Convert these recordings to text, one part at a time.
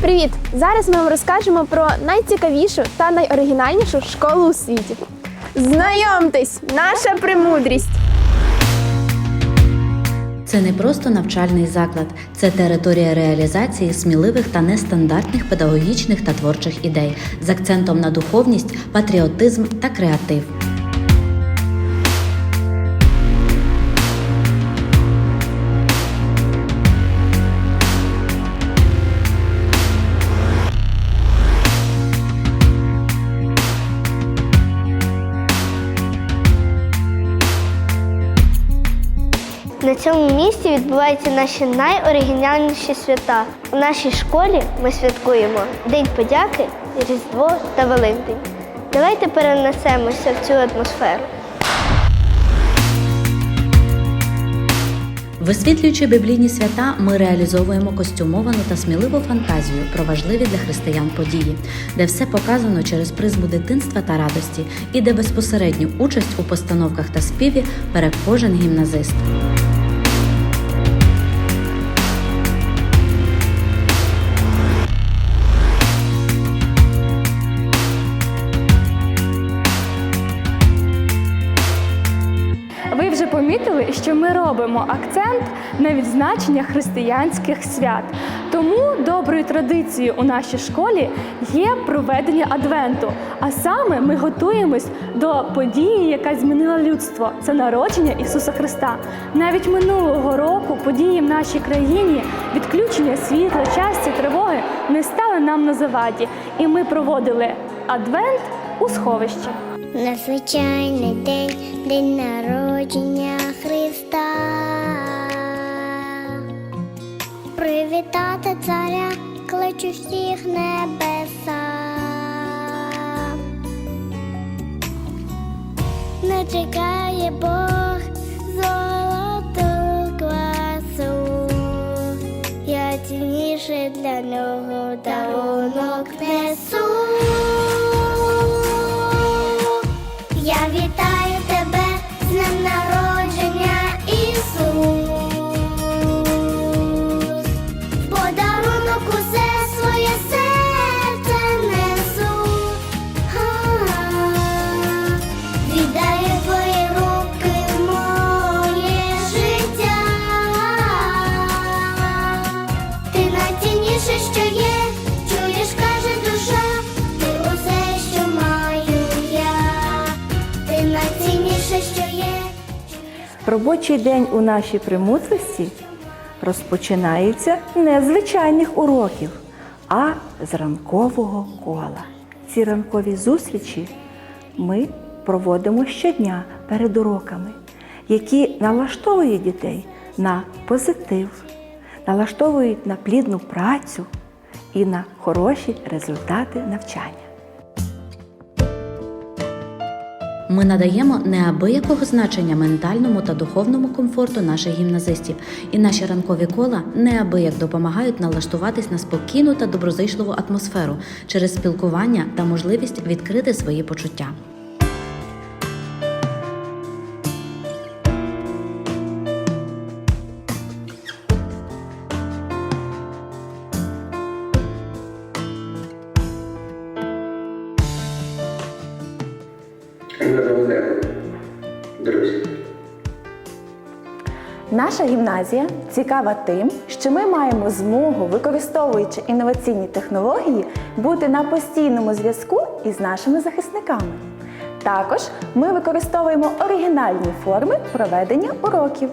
Привіт! Зараз ми вам розкажемо про найцікавішу та найоригінальнішу школу у світі. Знайомтесь, наша премудрість! Це не просто навчальний заклад, це територія реалізації сміливих та нестандартних педагогічних та творчих ідей з акцентом на духовність, патріотизм та креатив. На цьому місці відбуваються наші найоригінальніші свята. У нашій школі ми святкуємо День подяки, Різдво та Великдень. Давайте перенесемося в цю атмосферу. Висвітлюючи біблійні свята, ми реалізовуємо костюмовану та сміливу фантазію про важливі для християн події, де все показано через призму дитинства та радості, і де безпосередню участь у постановках та співі бере кожен гімназист. Вже помітили, що ми робимо акцент на відзначення християнських свят. Тому доброю традицією у нашій школі є проведення адвенту. А саме ми готуємось до події, яка змінила людство. Це народження Ісуса Христа. Навіть минулого року події в нашій країні, відключення світла, щастя, тривоги не стали нам на заваді. І ми проводили адвент у сховищі. Незвичайний день, день народження Христа. Привітати царя, кличу всіх небеса. Не чекає Бог золоту квасу. Я цінніше для нього дарунок несу. Робочий день у нашій премудрості розпочинається не з звичайних уроків, а з ранкового кола. Ці ранкові зустрічі ми проводимо щодня перед уроками, які налаштовують дітей на позитив, налаштовують на плідну працю і на хороші результати навчання. Ми надаємо неабиякого значення ментальному та духовному комфорту наших гімназистів, і наші ранкові кола неабияк допомагають налаштуватись на спокійну та доброзичливу атмосферу через спілкування та можливість відкрити свої почуття. Ми землю. друзі. Наша гімназія цікава тим, що ми маємо змогу, використовуючи інноваційні технології, бути на постійному зв'язку із нашими захисниками. Також ми використовуємо оригінальні форми проведення уроків.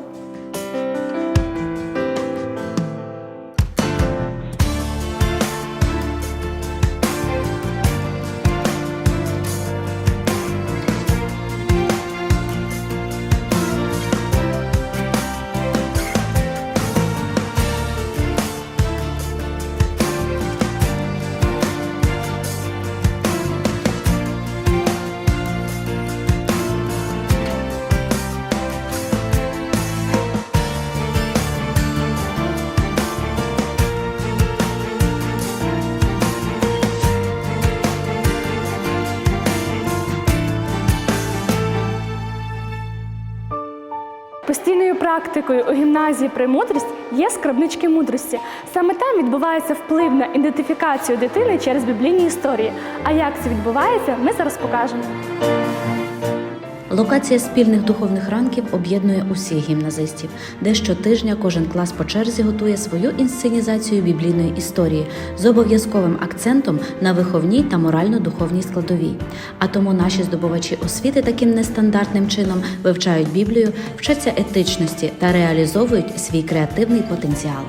Практикою у гімназії «Премудрість» є скрабнички мудрості. Саме там відбувається вплив на ідентифікацію дитини через біблійні історії. А як це відбувається, ми зараз покажемо. Локація спільних духовних ранків об'єднує усіх гімназистів, де щотижня кожен клас по черзі готує свою інсценізацію біблійної історії з обов'язковим акцентом на виховній та морально-духовній складовій. А тому наші здобувачі освіти таким нестандартним чином вивчають Біблію, вчаться етичності та реалізовують свій креативний потенціал.